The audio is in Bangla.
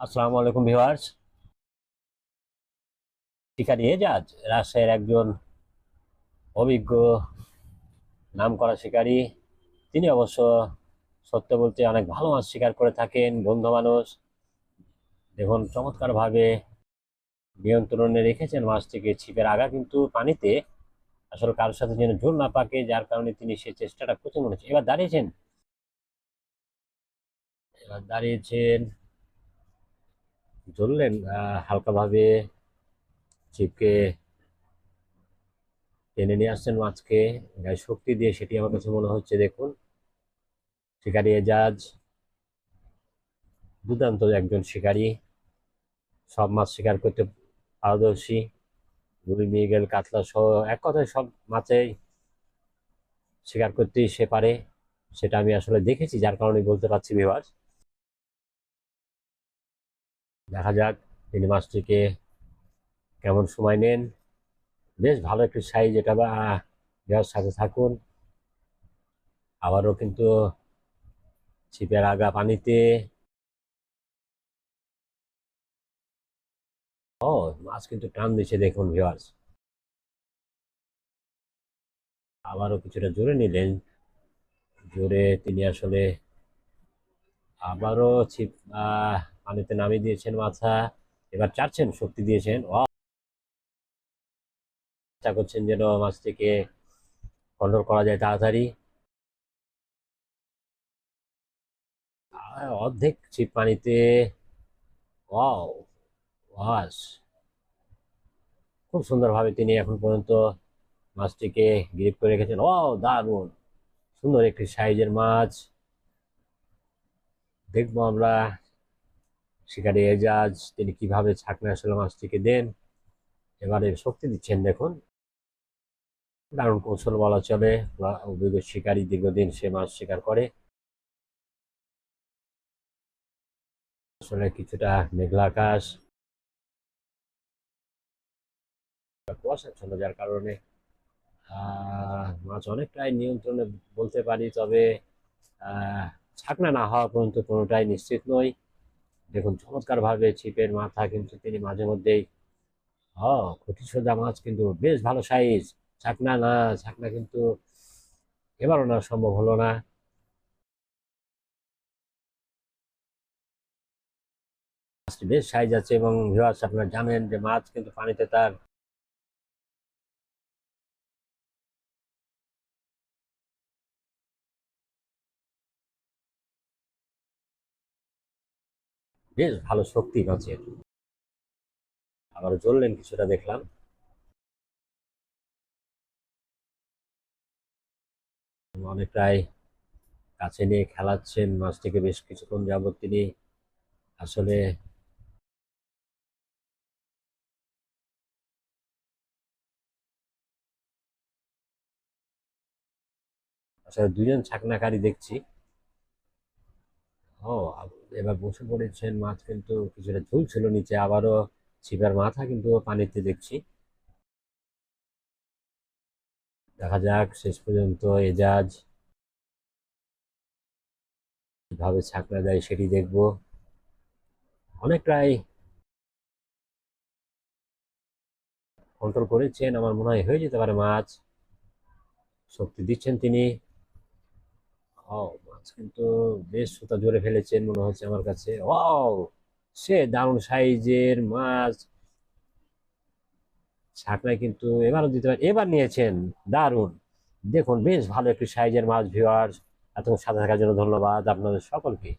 আসসালামু আলাইকুম ভিউয়ার্স। শিকারি এজাজ রাজশাহীর একজন অভিজ্ঞ নামকরা শিকারী। তিনি অবশ্য সত্য বলতে অনেক ভালো মাছ শিকার করে থাকেন, বন্ধু মানুষ। দেখুন, চমৎকারভাবে নিয়ন্ত্রণে রেখেছেন মাছটিকে ছিপের আগা, কিন্তু পানিতে আসলে কারোর সাথে যেন ঝোল না পাকে, যার কারণে তিনি সে চেষ্টাটা করছেন মনে হচ্ছে। এবার দাঁড়িয়েছেন। এবার দাঁড়িয়েছেন ধরলেন হালকাভাবে ছিপকে টেনে নিয়ে আসছেন মাছকে। গায়ে শক্তি দিয়ে সেটি আমার কাছে মনে হচ্ছে, দেখুন। শিকারি এজাজ, দুর্দান্ত একজন শিকারী। সব মাছ শিকার করতে পারদর্শী। রুই, মৃগেল, কাতলা সহ এক কথায় সব মাছেই শিকার করতেই সে পারে। সেটা আমি আসলে দেখেছি, যার কারণে বলতে পারছি বিভাস দেখা যাক, তিনি মাছটিকে কেমন সময় নেন। বেশ ভালো একটি সাইজ এটা বা দেওয়ার সাথে থাকুন। আবারও কিন্তু ছিপের আগা পানিতে। ও, মাছ কিন্তু টান দিচ্ছে দেখুন ভিওয়ার্স আবারও কিছুটা জোরে নিলেন। জোরে তিনি আসলে আবারও ছিপ পানিতে নামিয়ে দিয়েছেন মাথা এবার চাচ্ছেন শক্তি দিয়েছেন। চেষ্টা করছেন যেন মাছটিকে কন্ট্রোল করা যায় তাড়াতাড়ি। অর্ধেক ছিপ পানিতে। ওয়াও, ওয়াস। খুব সুন্দরভাবে তিনি এখন পর্যন্ত মাছটিকে গ্রিপ করে রেখেছেন। ও দারুণ। সুন্দর একটি সাইজের মাছ। দেখব আমরা শিকারি এজাজ, তিনি কীভাবে ছাকনা আসলে মাছটিকে দেন। এবারে শক্তি দিচ্ছেন, দেখুন। দারুণ কৌশল বলা চলে। অভিজ্ঞ শিকারী, দীর্ঘদিন সে মাছ শিকার করে। আসলে কিছুটা মেঘলা আকাশ। কুয়াশাচ্ছন্ন যার কারণে মাছ অনেকটাই নিয়ন্ত্রণে বলতে পারি, তবে ছাকনা না হওয়া পর্যন্ত কোনোটাই নিশ্চিত নই। দেখুন চমৎকার ভাবে ছিপের মাথা কিন্তু তিনি মাঝে মধ্যেই হ খুঁটি সোজা মাছ কিন্তু বেশ ভালো সাইজ ছাকনা না, ছাকনা কিন্তু এবারও না সম্ভব হলো না। বেশ সাইজ আছে এবং ভিউয়ার্স আপনারা জানেন যে মাছ কিন্তু পানিতে তার বেশ ভালো শক্তি মাছের আবার জ্বললেন কিছুটা, দেখলাম। অনেকটাই কাছে নিয়ে খেলাচ্ছেন মাছটিকে বেশ কিছুক্ষণ যাবত তিনি আসলে আসলে দুজন ছাকনাকারী দেখছি। ও এবার বসে পড়েছেন, মাছ কিন্তু কিছুটা ঝুলছিল নিচে, আবারও ছিপের মাথা কিন্তু পানিতে দেখছি। দেখা যাক, শেষ পর্যন্ত এজাজ কীভাবে ছাকনা দেয় সেটি দেখব। অনেকটাই কন্ট্রোল করেছেন, আমার মনে হয় হয়ে যেতে পারে মাছ। শক্তি দিচ্ছেন তিনি। ও কিন্তু বেশ সুতা জোরে ফেলেছেন মনে হচ্ছে আমার কাছে। ও সে দারুণ সাইজের মাছ। ছাকনায় কিন্তু এবারও দিতে পারে এবার নিয়েছেন। দারুণ। দেখুন, বেশ ভালো একটি সাইজের মাছ ভিওয়ার এত সাথে থাকার জন্য ধন্যবাদ আপনাদের সকলকে।